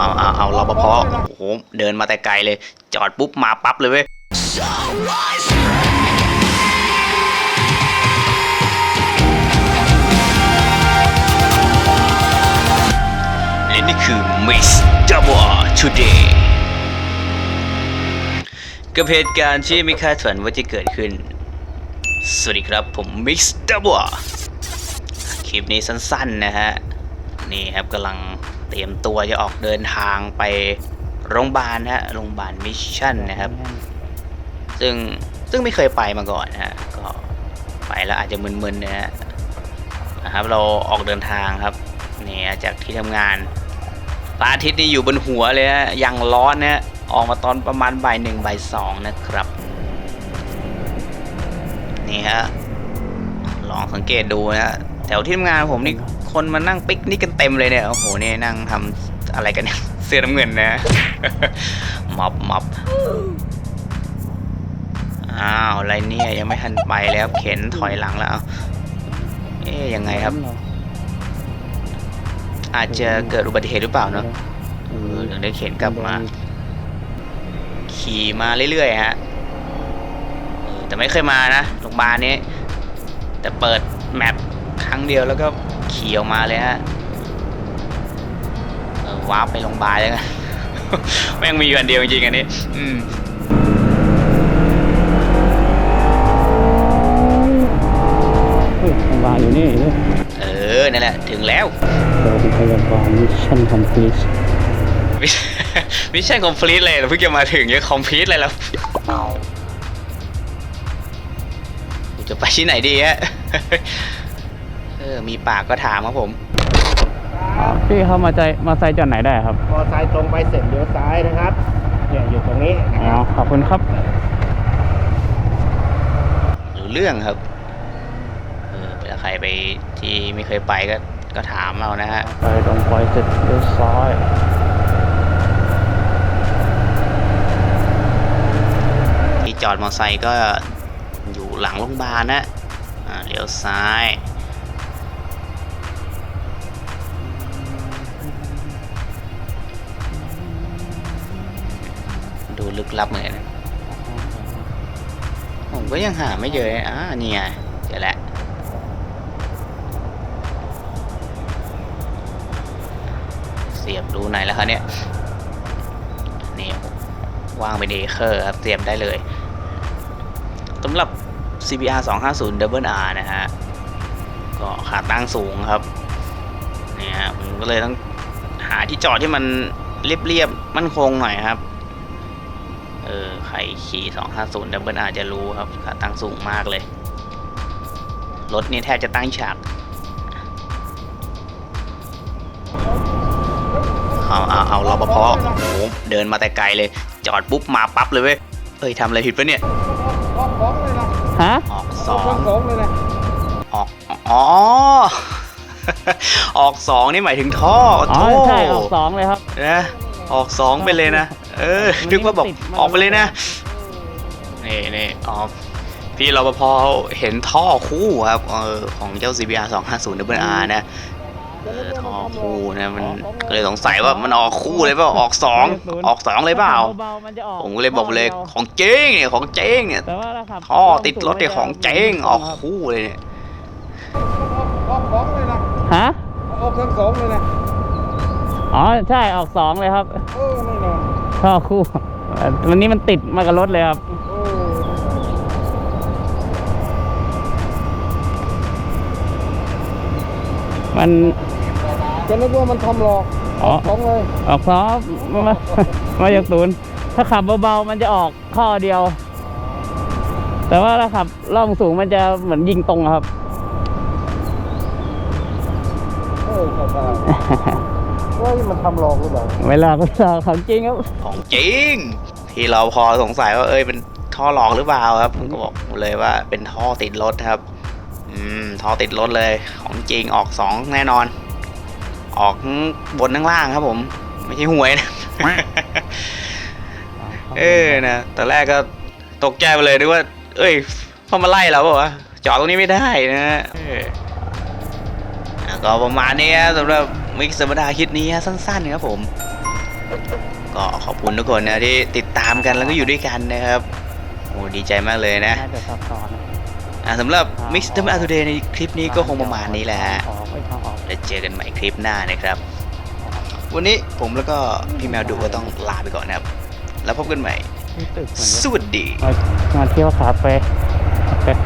เอาเอาเอารปภโอ้โหเดินมาแต่ไกลเลย จอดปุ๊บมาปั๊บเลยเว้ยและนี่คือ Miss Double Today กับเหตุการณ์ที่ไม่คาดฝันว่าจะเกิดขึ้น สวัสดีครับผม Mix Double คลิปนี้สั้นๆนะฮะ นี่ครับกำลัง เตรียมตัวจะออกเดินทางไปโรงพยาบาลนะฮะโรงพยาบาลมิชชั่นนะครับ ซึ่งซึ่งไม่เคยไปมาก่อนนะฮะก็ไปแล้วอาจจะมึนๆนะฮะนะครับ เราออกเดินทางครับนี่จากที่ทำงานพระอาทิตย์นี่อยู่บนหัวเลยฮะยังร้อนนะฮะออกมาตอนประมาณบ่ายหนึ่งบ่ายสองนะครับ นี่ฮะลองสังเกตดูนะฮะแถวที่ทำงานผมนี่ คนมานั่งปิกนิกกันเต็มเลยเนี่ย โอ้โหนี่นั่งทำอะไรกันเนี่ย เสื้อน้ำเงินนะม็อบม็อบอ้าวอะไรเนี่ยยังไม่ทันไปแล้วเข็นถอยหลังแล้ว เอ๊ยยังไงครับ อาจจะเกิดอุบัติเหตุหรือเปล่าเนาะเออถึงได้เข็นกลับมา ขี่มาเรื่อยๆฮะแต่ไม่เคยมานะโรงพยาบาลนี้ แต่เปิดแมปครั้งเดียวแล้วก็ ขี่ออกมาเลยฮะเออว้าร์ปไปโรงพยาบาลแล้วกันแม่งมีอยู่อันเดียวจริงๆอันนี้ อืมเฮ้ยโรงพยาบาลอยู่นี่เว้ยเออ นั่นแหละ ถึงแล้วโรงพยาบาลมิชชั่นคอมพลีทมิชชั่นคอมพลีทเลยเพิ่งจะมาถึงยังคอมพลีทเลยแล้วกูจะไปที่ไหนดีฮะ เออ มีปากก็ถามครับผม พี่เขามาใจมาใส่จอดไหนได้ครับ มอไซค์ตรงไปเสร็จเลี้ยวซ้ายนะครับ เนี่ยอยู่ตรงนี้นะอ๋คอ รับขอบคุณครับ หรือเรื่องครับ เออเผื่อใครไปที่ไม่เคยไปก็ก็ถามเอานะฮะ ไปตรงไปเสร็จเลี้ยวซ้ายที่จอดมอเตอร์ไซค์ก็อยู่หลังโรงพยาบาลนะอ่าเลี้ยวซ้าย ลับมือนะผมก็ยังหาไม่เจอเลยอ่านี่ไงเจอแล้วเสียบรูไหนแล้วคะเนี่ยนี่วางไปเดเคอร์ครับเตรียมได้เลยสำหรับ CBR 250 Double R นะฮะ ก็ขาตั้งสูงครับเนี่ยฮะผมก็เลยต้องหาที่จอดที่มันเรียบๆมั่นคงหน่อยครับ ออ ใครขี่ 250 Double R จะรู้ครับขาตั้งสูงมากเลย รถนี่แทบจะตั้งฉาก เอาเอาเอารปภโอ้โหเดินมาแต่ไกลเลย จอดปุ๊บมาปั๊บเลยเว้ย เอ้ยทำอะไรผิดปะเนี่ยฮะ ออกสองสองเลยนะออก อ๋อ ออกสองนี่หมายถึงท่ออ๋อโธ่ใช่ออกสองเลยครับ นะ ออกสองไปเลยนะ เออ นึกว่าบอกติดมาออกไปเลยนะนี่นี่อ๋อพี่รปภเห็นท่อคู่ครับเออของเจ้า CBR 250 Double R นะเออท่อคู่นะมันก็เลยสงสัยว่ามันออกคู่เลยเปล่าออกสองออกสองเลยเปล่าเบาๆมันจะออกผมก็เลยบอกเลยของเจ๊งเนี่ยของเจ๊งเนี่ยแต่ว่าถ้าขับท่อติดรถเนี่ยของเจ๊งออกคู่เลยเนี่ยออกสองเลยนะฮะออกทั้งสองเลยนะอ๋อใช่ออกสองเลยครับเออแน่นอน ท่อคู่วันนี้มันติดมากับรถเลยครับโอ้มันจะนึกว่ามันทำหลอกอ๋อสองเลย ออกซอฟมามามาจากศูนย์ถ้าขับเบาๆมันจะออกข้อเดียว แต่ว่าถ้าขับล่องสูงมันจะเหมือนยิงตรงอะครับเออเข้าใจ เฮ้ยมันทำหลอกหรือเปล่าเวลาก็ลอกของจริงครับของจริง ที่เราพอสงสัยว่าเอ้ยเป็นท่อหลอกหรือเปล่าครับผมก็บอกเลยว่าเป็นท่อติดรถครับ อืมท่อติดรถเลย ของจริงออกสองแน่นอน ออกทั้งบนทั้งล่างครับ ผม ไม่ใช่หวยนะเออนะแต่แรกก็ตกใจไปเลยนึกว่า เอ้ยพอมาไล่เราเปล่าวะจอดตรงนี้ไม่ได้นะเอออะก็ประมาณนี้ครับสำหรับ มิกซ์ธรรมดาคลิปนี้ฮะสั้นๆครับผม ก็ขอบคุณทุกคนนะที่ติดตามกันแล้วก็อยู่ด้วยกันนะครับโอ้ดีใจมากเลยนะน่าจะซับซ้อนนะอะสำหรับ Mix d o Today ในคลิปนี้ก็คงประมาณนี้แหละฮะออกไม่ทางออกแล้วเจอกันใหม่คลิปหน้านะครับ วันนี้ผมแล้วก็พี่แมวดุก็ต้องลาไปก่อนนะครับ แล้วพบกันใหม่ รู้สึกเหมือนสวัสดีมามาเที่ยวคาเฟ่เอ๊ะ